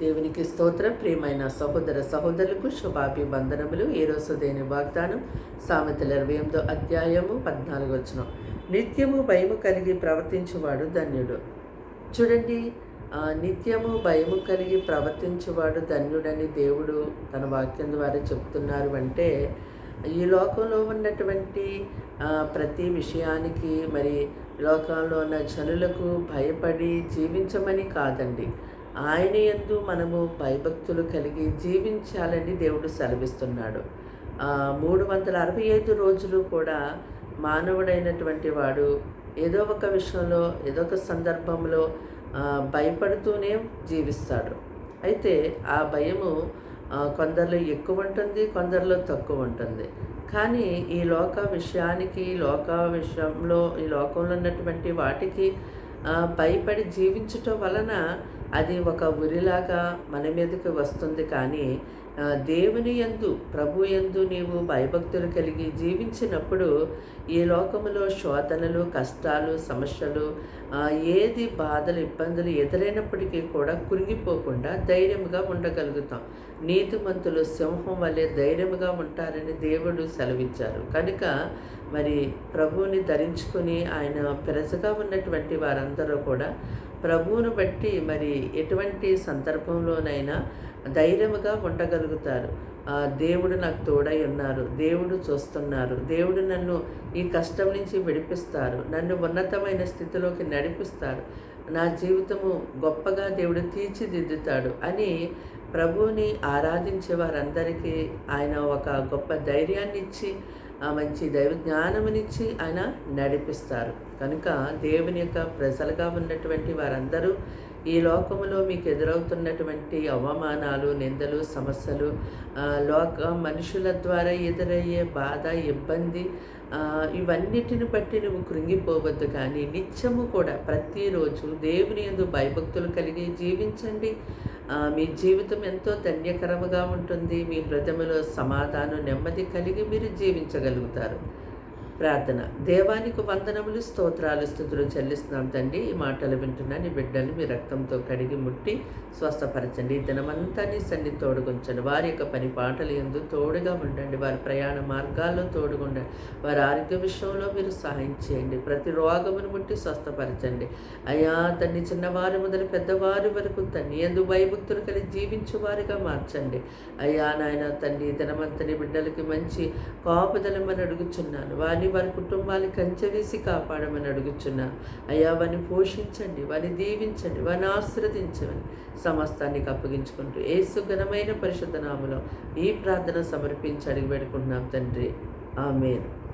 దేవునికి స్తోత్రం. ప్రియమైన సహోదర సహోదరులకు శుభాభివందనములు. ఈరోజు దేని వాగ్దానం సామెతల ఇరవై ఎనిమిదో అధ్యాయము పద్నాలుగు వచ్చిన నిత్యము భయము కలిగి ప్రవర్తించువాడు ధన్యుడు. చూడండి నిత్యము భయము కలిగి ప్రవర్తించువాడు ధన్యుడని దేవుడు తన వాక్యం ద్వారా చెప్తున్నారు అంటే ఈ లోకంలో ఉన్నటువంటి ప్రతి విషయానికి మరి లోకంలో ఉన్న జనులకు భయపడి జీవించమని కాదండి. ఆయన యందు మనము భయభక్తులు కలిగి జీవించాలని దేవుడు సెలవిస్తున్నాడు. మూడు వందల అరవై ఐదు రోజులు కూడా మానవుడైనటువంటి వాడు ఏదో ఒక విషయంలో ఏదో ఒక సందర్భంలో భయపడుతూనే జీవిస్తాడు. అయితే ఆ భయము కొందరిలో ఎక్కువ ఉంటుంది కొందరిలో తక్కువ ఉంటుంది. కానీ ఈ లోక విషయానికి లోక విషయంలో ఈ లోకంలో ఉన్నటువంటి వాటికి భయపడి జీవించటం వలన అది ఒక ఉరిలాగా మన మీదకి వస్తుంది కానీ దేవుని యందు ప్రభు యందు నీవు భయభక్తులు కలిగి జీవించినప్పుడు ఈ లోకములో శోధనలు కష్టాలు సమస్యలు ఏది బాధలు ఇబ్బందులు ఎదురైనప్పటికీ కూడా కురిగిపోకుండా ధైర్యంగా ఉండగలుగుతాం. నీతిమంతులు సింహం వలె ధైర్యంగా ఉంటారని దేవుడు సెలవిచ్చారు. కనుక మరి ప్రభువుని ధరించుకొని ఆయన పెరసగా ఉన్నటువంటి వారందరూ కూడా ప్రభువును బట్టి మరి ఎటువంటి సందర్భంలోనైనా ధైర్యముగా ఉండగలుగుతారు. దేవుడు నాకు తోడై ఉన్నారు దేవుడు చూస్తున్నారు దేవుడు నన్ను ఈ కష్టం నుంచి విడిపిస్తారు నన్ను ఉన్నతమైన స్థితిలోకి నడిపిస్తారు నా జీవితము గొప్పగా దేవుడు తీర్చిదిద్దుతాడు అని ప్రభువుని ఆరాధించే వారందరికీ ఆయన ఒక గొప్ప ధైర్యాన్ని ఇచ్చి ఆ మంచి దైవ జ్ఞానమునిచ్చి ఆయన నడిపిస్తారు. కనుక దేవుని యొక్క ప్రజలుగా ఉన్నటువంటి వారందరూ ఈ లోకములో మీకు ఎదురవుతున్నటువంటి అవమానాలు నిందలు సమస్యలు లోక మనుషుల ద్వారా ఎదురయ్యే బాధ ఇబ్బంది ఇవన్నిటిని బట్టి నువ్వు కృంగిపోవద్దు కానీ నిత్యము కూడా ప్రతిరోజు దేవుని యందు భయభక్తులు కలిగి జీవించండి. మీ జీవితం ఎంతో ధన్యకరముగా ఉంటుంది. మీ హృదయంలో సమాధానం నెమ్మది కలిగి మీరు జీవించగలుగుతారు. ప్రార్థన. దేవానికి వందనములు స్తోత్రాలు స్థుతులు చెల్లిస్తున్నాం తండ్రి. ఈ మాటలు వింటున్నా నీ బిడ్డలు మీ రక్తంతో కడిగి ముట్టి స్వస్థపరచండి. ఈ దినమంతా నీ సన్ని తోడుగుంచండి. వారి యొక్క పని పాటలు ఎందు తోడుగా ఉండండి. వారి ప్రయాణ మార్గాల్లో తోడుగుండండి. వారి ఆరోగ్య విషయంలో మీరు సహాయం చేయండి. ప్రతి రోగమును ముట్టి స్వస్థపరచండి. అయ్యా తన్ని చిన్నవారి మొదలు పెద్దవారి వరకు తన్ని ఎందు భయభక్తులు కలిగి జీవించు వారిగా మార్చండి. అయ్యా నాయన తండ్రి దినమంతని బిడ్డలకి మంచి కాపుదలమని అడుగుచున్నాను. వారిని వారి కుటుంబాన్ని కంచెవేసి కాపాడమని అడుగుచున్నా. అయ్యా వారిని పోషించండి వారిని దీవించండి వారిని ఆశ్రదించమని సమస్తానికి అప్పగించుకుంటూ ఏసు ఘనమైన పరిశుద్ధ నామలో ఈ ప్రార్థన సమర్పించి అడిగి పెడుకుంటున్నాం తండ్రి. ఆమెను.